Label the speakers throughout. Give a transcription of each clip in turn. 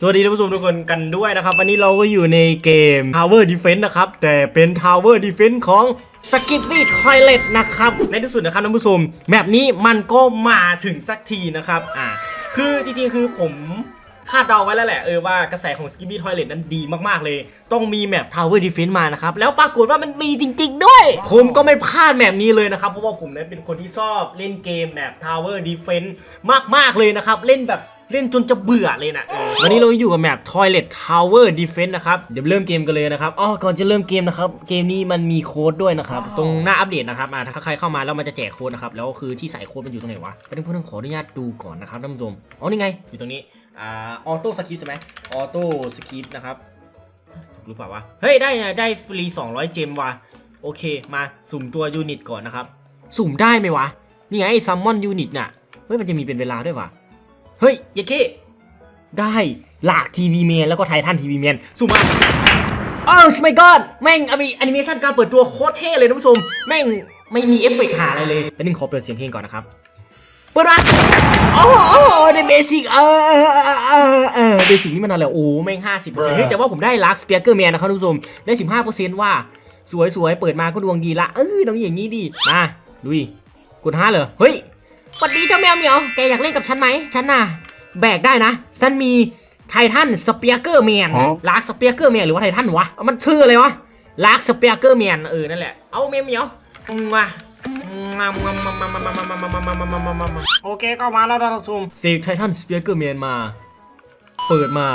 Speaker 1: สวัสดีท่านผู้ชมทุกคนกันด้วยนะครับ วันนี้เราก็อยู่ในเกม Tower Defense นะครับ แต่เป็น Tower Defense ของ Skippy Toilet นะครับ ในที่สุดนะครับท่านผู้ชมแมปนี้มันก็มาถึงสักทีนะครับอ่าคือจริงๆคือผมคาดเดาไว้แล้วแหละเออว่ากระแสของ Skippy Toilet นั้นดีมากๆเลย ต้องมีแมป Tower Defense มานะครับ แล้วปรากฏว่ามันมีจริง ๆ ด้วย ผมก็ไม่พลาดแมปนี้เลยนะครับ เพราะว่าผมนั้นเป็นคนที่ชอบเล่นเกมแบบ Tower Defense มากๆเลยนะครับเล่นแบบ เล่นจนจะเบื่อเลยนะเออวันนี้เราอยู่กับแมป Toilet Tower Defense นะครับเดี๋ยวเริ่มเกมกันเลยนะครับอ๋อก่อนจะเริ่มเกมนะครับ เกมนี้มันมีโค้ดด้วยนะครับ ตรงหน้าอัปเดตนะครับอ่าถ้าใครเข้ามาแล้วมันจะแจกโค้ดนะครับ แล้วคือที่ใส่โค้ดมันอยู่ตรงไหนวะไปดูเพื่อนขออนุญาตดูก่อนนะครับท่านผู้ชมอ๋อนี่ไง อยู่ตรงนี้อ่าออโต้สคริปใช่ไหมออโต้สคริปนะครับถูกหรือเปล่าวะเฮ้ยได้นะได้ฟรี 200 เจมว่ะโอเคมาสุ่มตัวยูนิตก่อนนะครับสุ่มได้ไหมวะนี่ไงซัมมอนยูนิตน่ะเฮ้ยมันจะมีเป็นเวลาด้วยวะ เฮ้ยเยเคได้หลากทีวีแมนแล้วก็ไททันทีวีแมนสุ่มมาโอ้ my god แม่งอนิเมชันการเปิดตัวโคตรเท่เลยท่านผู้ชม แม่งไม่มีเอฟเฟกต์หาอะไรเลยแล้วนึงขอเปิดเสียงเพลงก่อนนะครับเปิดมาโอ้โหโอ้โหในเบสิกเออเออเออเออเออเบสิกนี่มันอะไรโอ้แม่งห้าสิบเปอร์เซ็นต์เฮ้ยแต่ว่าผมได้ลักสเปียร์เกอร์แมนนะครับท่านผู้ชม ได้สิบห้าเปอร์เซ็นต์ว่า สวยสวยๆเปิดมาก็ดวงดีละเออต้องอย่างนี้ดิมาลุยกดห้าเลยเฮ้ย สวัสดีเจ้าแมวเหมียว แกอยากเล่นกับฉันไหม ฉันน่ะ แบกได้นะ ฉันมีไททันสเปียเกอร์แมนลากสเปียเกอร์แมนหรือว่าไททันวะ มันชื่ออะไรวะลากสเปียเกอร์แมนเออ นั่นแหละ เอาแมวเหมียวมาโอเคก็มาแล้วนะซูมเซกไททันสเปียเกอร์แมนมา เปิดมา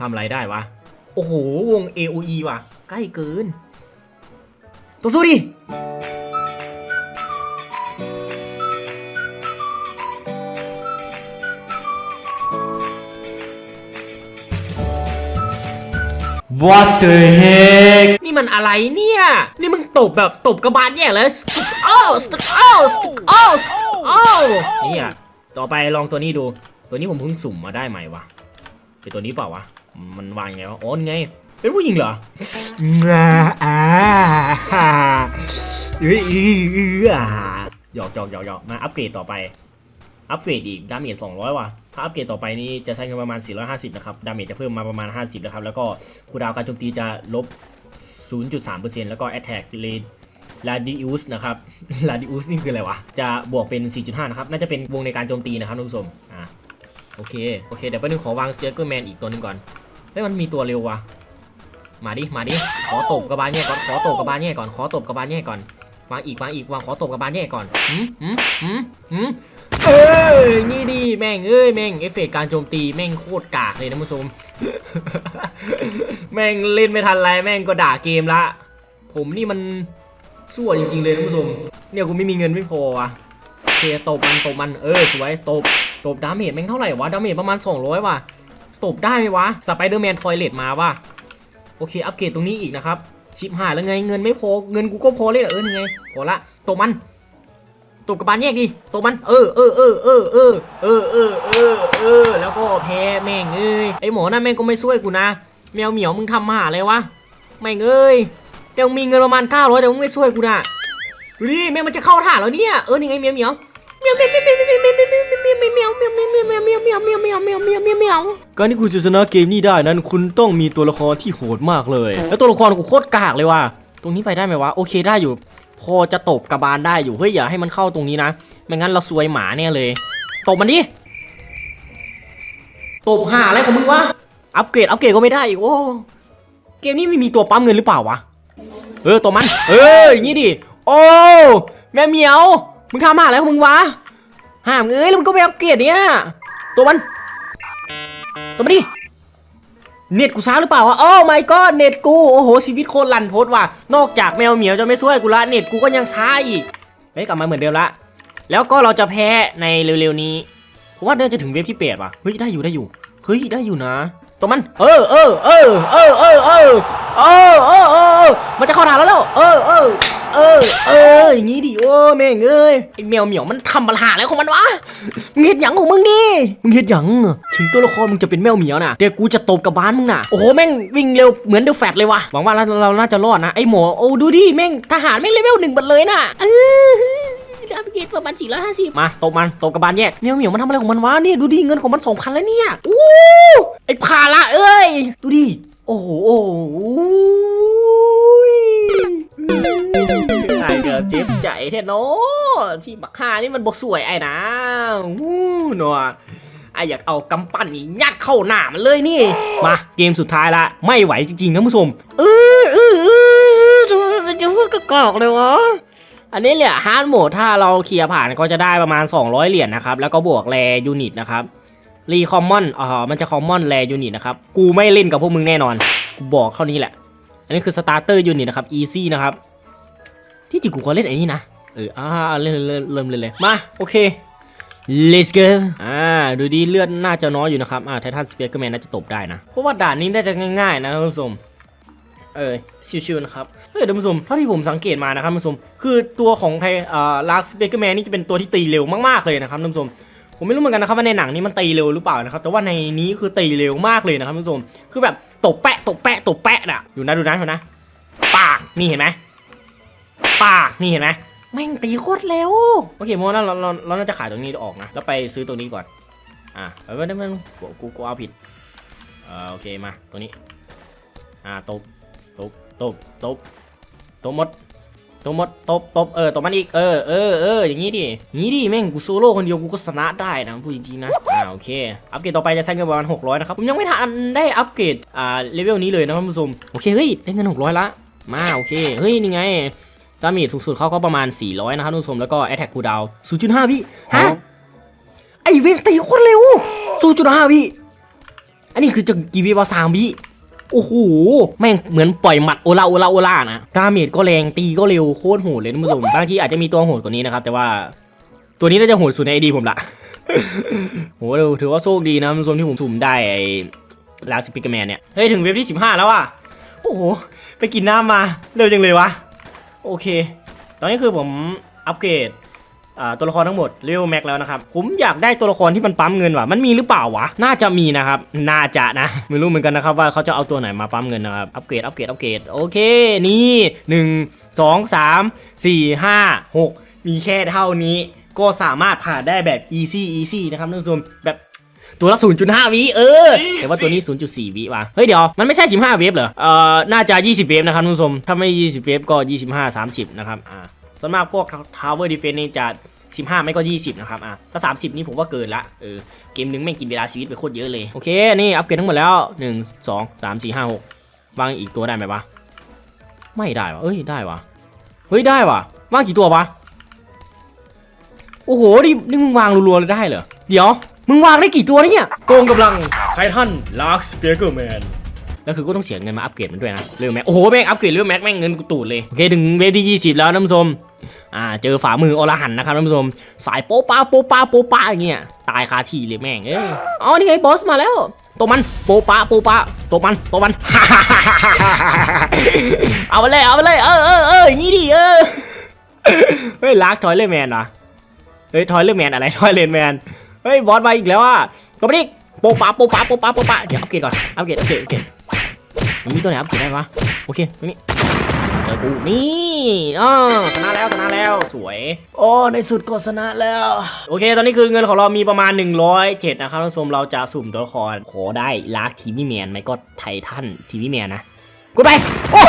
Speaker 1: ทำอะไรได้วะ โอ้โห วง AOE ว่ะ ใกล้เกิน ตัวสู้ดิ What the heck นี่มันอะไรเนี่ย นี่มึงตบแบบตบกระบาลแย่เลยโอ้สตโอ้สตโอ้สตโอ้นี่อะต่อไปลองตัวนี้ดู ตัวนี้ผมเพิ่งสุ่มมาได้ใหม่วะเป็นตัวนี้เปล่าวะ มันวางยังไงวะอ๋อนี่ไง เป็นผู้หญิงเหรออ่าอ่าฮ่าเอ้ยอื้ออื้ออ่าหยอกหยอกหยอกหยอกมาอัปเกรดต่อไป อัปเกรดอีกดาเมจ200 ว่ะ ถ้าอัปเกรดต่อไปนี้จะใช้เงินประมาณ 450 นะครับ ดาเมจจะเพิ่มมาประมาณ 50 นะครับ แล้วก็คูดาวการโจมตีจะลบ 0.3%แล้วก็ Attack Rate Radius นะครับ Radius นี่คืออะไรวะ จะบวกเป็น 4.5 นะครับ น่าจะเป็นวงในการโจมตีนะครับท่านผู้ชม อะ โอเค โอเค เดี๋ยวแป๊บนึงขอวางเจอเกอร์แมนอีกตัวนึงก่อน เฮ้ย มันมีตัวเร็วว่ะ มาดิ มาดิ ขอตบกระบาลแย่ก่อน ขอตบกระบาลแย่ก่อน ขอตบกระบาลแย่ก่อนวางอีกวางอีกวางขอตบกระบาลแย่ก่อนหืมหืมหืมหืม เอ้ยนี่ดีแม่งเอ้ยแม่งเอฟเฟกต์การโจมตีแม่งโคตรกากเลยนะผู้ชมแม่งเล่นไม่ทันไรแม่งก็ด่าเกมละ ผมนี่มันสั่วจริง ๆ เลยนะผู้ชมเนี่ยกูไม่มีเงินไม่พอวะเคตบมันตบมันเออสวยตบตบดาเมจแม่งเท่าไหร่วะดาเมจประมาณ 200 ว่ะตบได้ไหมวะสไปเดอร์แมนทอยเลตมาว่ะโอเค อัปเกรดตรงนี้อีกนะครับชิปหายแล้วไงเงินไม่พอเงินกูก็พอเลยเหรอเออไงพอละตบมัน ตบกับบานแยกดิตบมัน เออเออเออเออเออเออเออเออเออแล้วก็แพ้แม่งเอ้ยไอหมอนั่นแม่งก็ไม่ช่วยกูนะ แมวเหมียวมึงทำมาหาอะไรวะแม่งเอ้ยยังมีเงินประมาณ900แต่มึงไม่ช่วยกูนะดูดิแม่งมันจะเข้าถ่านแล้วเนี่ยเออนี่ไงเมียวเหมียวเมียวเมียวเมียวเมียวเมียวเมียวเมียวเมียวเมียวเมียวเมียวเมียวเมียวเมียวเมียวเมียวเมียวเมียวเมียวการที่คุณจะชนะเกมนี้ได้นั้นคุณต้องมีตัวละครที่โหดมากเลย แล้วตัวละครกูโคตรกากเลยว่ะตรงนี้ไปได้ไหมวะโอเคได้อยู่ พอจะตบกระบาลได้อยู่เฮ้ยอย่าให้มันเข้าตรงนี้นะไม่งั้นเราซวยหมาแน่เลยตบมันดิตบหาอะไรของมึงวะอัปเกรดอัปเกรดก็ไม่ได้อีกโอ้เกมนี้ไม่มีตัวปั๊มเงินหรือเปล่าวะเออตบมัน เอออย่างนี้ดิโอ้แม่เหมียวมึงทำหาอะไรของมึงวะห้ามเอ้ยแล้วมึงก็ไปอัปเกรดเนี่ยตัวมันตัวมันดิ เน็ตกูช้าหรือเปล่าวะโอ้ my god เน็ตกู โอ้โห ชีวิตโคตรลันทดว่ะ นอกจากแมวเหมียวจะไม่ช่วยกูละเน็ตกูก็ยังช้าอีก เฮ้ย กลับมาเหมือนเดิมละ แล้วก็เราจะแพ้ในเร็วๆนี้ผมว่าเน่าจะถึงเวฟที่แปดว่ะ เฮ้ย ได้อยู่ได้อยู่ เฮ้ย ได้อยู่นะ ตัวมัน เออเออเออเออเออเออเออเออเออมันจะเข้าทางแล้วแล้วเออเออ เออ เอออย่างงี้ดิโอ้แม่งเอ้ยไอแมวเหมียวมันทำปัญหาอะไรของมันวะมึงเห็ดหยังของมึงนี่มึงเห็ดหยังถึงตัวละครมึงจะเป็นแมวเหมียวน่ะแต่กูจะตบกับบ้านมึงน่ะโอ้โหแม่งวิ่งเร็วเหมือนเดอะแฟตเลยว่ะหวังว่าเราเราน่าจะรอดนะไอหมอโอ้ดูดิแม่งทหารแม่งเลเวลหนึ่งหมดเลยน่ะเออ
Speaker 2: อัปเกรดประมาณ450
Speaker 1: มาตบมันตบกับบานแยกเหมียวเหมียวมันทำอะไรของมันวะเนี่ยดูดิเงินของมันสองพันแล้วเนี่ยอู้ไอ้พาละเอ้ย ดูดิโอ้โห เจ็บใจแท้เนาะที่บักฮานี่มันบกสวยไอ้นะอู้หนัวไอ้อยากเอากำปั้นนี่ยัดเข้าหน้ามันเลยนี่ มาเกมสุดท้ายละไม่ไหวจริงๆนะผู้ชมเออเออเออทำไมมันจะพูดกระกอกเลยวะอันนี้เหรียญฮาร์ดโหมดถ้าเราเคลียร์ผ่านก็จะได้ประมาณ 200 เหรียญนะครับ แล้วก็บวกแรยูนิตนะครับรีคอมมอนอ๋อมันจะคอมมอนแรยูนิตนะครับ กูไม่เล่นกับพวกมึงแน่นอน กูบอกเข้านี้แหละ อันนี้คือสตาร์เตอร์ยูนิตนะครับอีซี่นะครับ ที่จริงกูก็เล่นไอ้นี่นะ เอออ่าเล่นเริ่มเริ่มเลยเลย มา โอเค let's go อ่า ดูดีเลือดน่าจะน้อยอยู่นะครับ อ่าไททันสเปียร์ก็แมนน่าจะตบได้นะ เพราะว่าด่านนี้น่าจะง่ายๆ นะท่านผู้ชม เออ ชิวๆ นะครับ เฮ้ยท่านผู้ชม เท่าที่ผมสังเกตมานะครับท่านผู้ชม คือตัวของไทอ่าลาสเบเกอร์แมนนี่จะเป็นตัวที่ตีเร็วมากๆ เลยนะครับท่านผู้ชม ผมไม่รู้เหมือนกันนะครับว่าในหนังนี้มันตีเร็วหรือเปล่านะครับ แต่ว่าในนี้คือตีเร็วมากเลยนะครับท่านผู้ชม คือแบบตบแปะตบแปะตบแปะน่ะดูนะดูนะดูนะปากนี่เห็นไหม ปากนี่เห็นไหมแม่งตีโคตรเร็วโอเคโมนั้นเราเราเราน่าจะขายตรงนี้ออกนะแล้วไปซื้อตรงนี้ก่อนอะเอาไม่ได้ไม่ต้องกูกูกูเอาผิดเออโอเคมาตัวนี้อ่าตบตบตบตบตบหมดตบหมดตบตบเออตบมันอีกเออเออเอออย่างงี้ดิอย่างงี้ดิแม่งกูโซโล่คนเดียวกูก็ชนะได้นะพูดจริงๆนะอ่าโอเคอัปเกรดต่อไปจะใช้เงินประมาณ600นะครับผมยังไม่ทันได้อัปเกรดอ่าเลเวลนี้เลยนะท่านผู้ชมโอเคเฮ้ยได้เงิน600ละมาโอเคเฮ้ยนี่ไง ดาเมจสูงสุดเขาก็ประมาณ 400 นะครับท่านผู้ชมแล้วก็ Attack Cooldown 0.5 พี่ฮะไอเวนตีโคตรเร็ว 0.5 พี่ อันนี้คือจะกีวิวะสามวิโอ้โห แม่งเหมือนปล่อยหมัดโอลาโอลาโอลานะ ดาเมจก็แรงตีก็เร็วโคตรโหดเลยท่านผู้ชมบางทีอาจจะมีตัวโหดกว่านี้นะครับ แต่ว่าตัวนี้น่าจะโหดสุดในไอดีผมละโหถือว่าโชคดีนะท่านผู้ชมที่ผมสุ่มได้ไอลาสปิกแมนเนี่ย เฮ้ย ถึงเวฟที่ 15 แล้วอะ โอ้โห ไปกินน้ำมา เร็วจังเลยวะ โอเค ตอนนี้คือผมอัปเกรดตัวละครทั้งหมดเลเวลแม็กแล้วนะครับ ผมอยากได้ตัวละครที่มันปั๊มเงินว่ะ มันมีหรือเปล่าวะ น่าจะมีนะครับ น่าจะนะ ไม่รู้เหมือนกันนะครับว่าเขาจะเอาตัวไหนมาปั๊มเงินนะครับ อัปเกรด อัปเกรด อัปเกรด โอเค นี่หนึ่งสองสามสี่ห้าหกมีแค่เท่านี้ ก็สามารถผ่านได้แบบ easy easy นะครับท่านผู้ชมแบบ ตัวละ 0.5 วิเออ แต่ว่าตัวนี้ 0.4 วิว่ะ เฮ้ยเดี๋ยว มันไม่ใช่ 15 เวฟเหรอ เอ่อ น่าจะ 20 เวฟนะครับท่านผู้ชม ถ้าไม่ 20 เวฟก็ 25 30 นะครับ อ่าส่วนมากพวก Tower Defense นี่จะ 15 ไม่ก็ 20 นะครับ อ่าถ้า 30 นี่ผมว่าเกินละ เออ เกมหนึงแม่งกินเวลาชีวิตไปโคตรเยอะเลย โอเค นี่อัปเกรดทั้งหมดแล้ว 1 2 3 4 5 6วางอีกตัวได้ไหมวะ ไม่ได้วะเอ้ย ได้วะเฮ้ย ได้วะวางกี่ตัววะ โอ้โห นี่นี่มึงวางรัวๆเลยได้เหรอ เดี๋ยว มึงวางได้กี่ตัวเนี่ยโกงกำลังไททันลาร์คสเปียร์เกอร์แมนแล้วคือก็ต้องเสียเงินมาอัปเกรดมันด้วยนะเรื่องแม็กโอ้โหแม่งอัปเกรดเรื่องแม็กแม่งเงินกูตูดเลยโอเคถึงเวฟที่20 แล้วท่านผู้ชมอ่าเจอฝ่ามืออรหันต์นะครับท่านผู้ชมสายโป๊ะป้าโป๊ะป้าโป๊ะป้าอย่างเงี้ยตายคาที่เลยแม่งเอ้ยอ๋อนี่ไงบอสมาแล้วตัวมันโป๊ะป้าโป๊ะป้าตัวมันตัวมันเอาไปเลยเอาไปเลยเออเออเอออย่างงี้ดิเออเฮ้ยลากทอยเลอร์แมนวะเฮ้ยทอยเลอร์แมนอะไรทอยเลนแมน เฮ้ยบอสมาอีกแล้วอะกดไปดิโปะปะโปะปะโปะปะโปะปะเดี๋ยวอัปเกรดก่อนอัปเกรดอัปเกรดอัปเกรดมันมีตัวไหนอัปเกรดได้ปะโอเคตรงนี้เจอกูนี่อ๋อชนะแล้วชนะแล้วสวยโอ้ในสุดก็ชนะแล้ว โอเค ตอนนี้คือเงินของเรามีประมาณ 107 นะครับท่านผู้ชมเราจะสุ่มตัวละครขอได้ลากทีวีแมนไหมก็ไททันทีวีแมนนะกดไปโอ้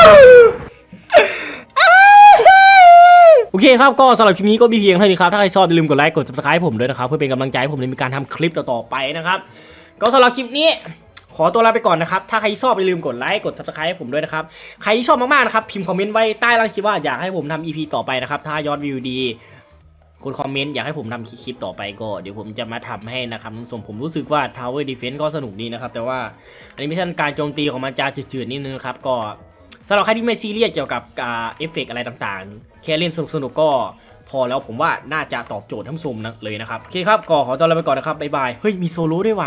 Speaker 1: โอเคครับก็สำหรับคลิปนี้ก็มีเพียงเท่านี้ครับ ถ้าใครชอบอย่าลืมกดไลค์กด subscribe ผมด้วยนะครับ เพื่อเป็นกำลังใจให้ผมในการทำคลิปต่อๆไปนะครับ ก็สำหรับคลิปนี้ขอตัวลาไปก่อนนะครับ ถ้าใครชอบอย่าลืมกดไลค์กด subscribe ให้ผมด้วยนะครับ ใครที่ชอบมากๆนะครับพิมพ์คอมเมนต์ไว้ใต้ล่างคลิปว่าอยากให้ผมทำ EP ต่อไปนะครับ ถ้ายอดวิวดีกดคอมเมนต์อยากให้ผมทำคลิปต่อไปก็ เดี๋ยวผมจะมาทำให้นะครับท่านผู้ชมผมรู้สึกว่า Tower Defense ก็สนุกดีนะครับ แต่ว่าอันนี้ไม่ใช่การโจมตีของมันจะจืดๆนิดนึงครับก็ สำหรับใครที่ไม่ซีเรียสเกี่ยวกับเอฟเฟกต์อะไรต่างๆ แค่เล่นสนุกๆก็พอแล้วผมว่าน่าจะตอบโจทย์ทั้งซุมนะเลยนะครับ โอเคครับก็ขอตัวลาไปก่อนนะครับ บ๊ายบาย เฮ้ย มีโซโล่ด้วยว่ะ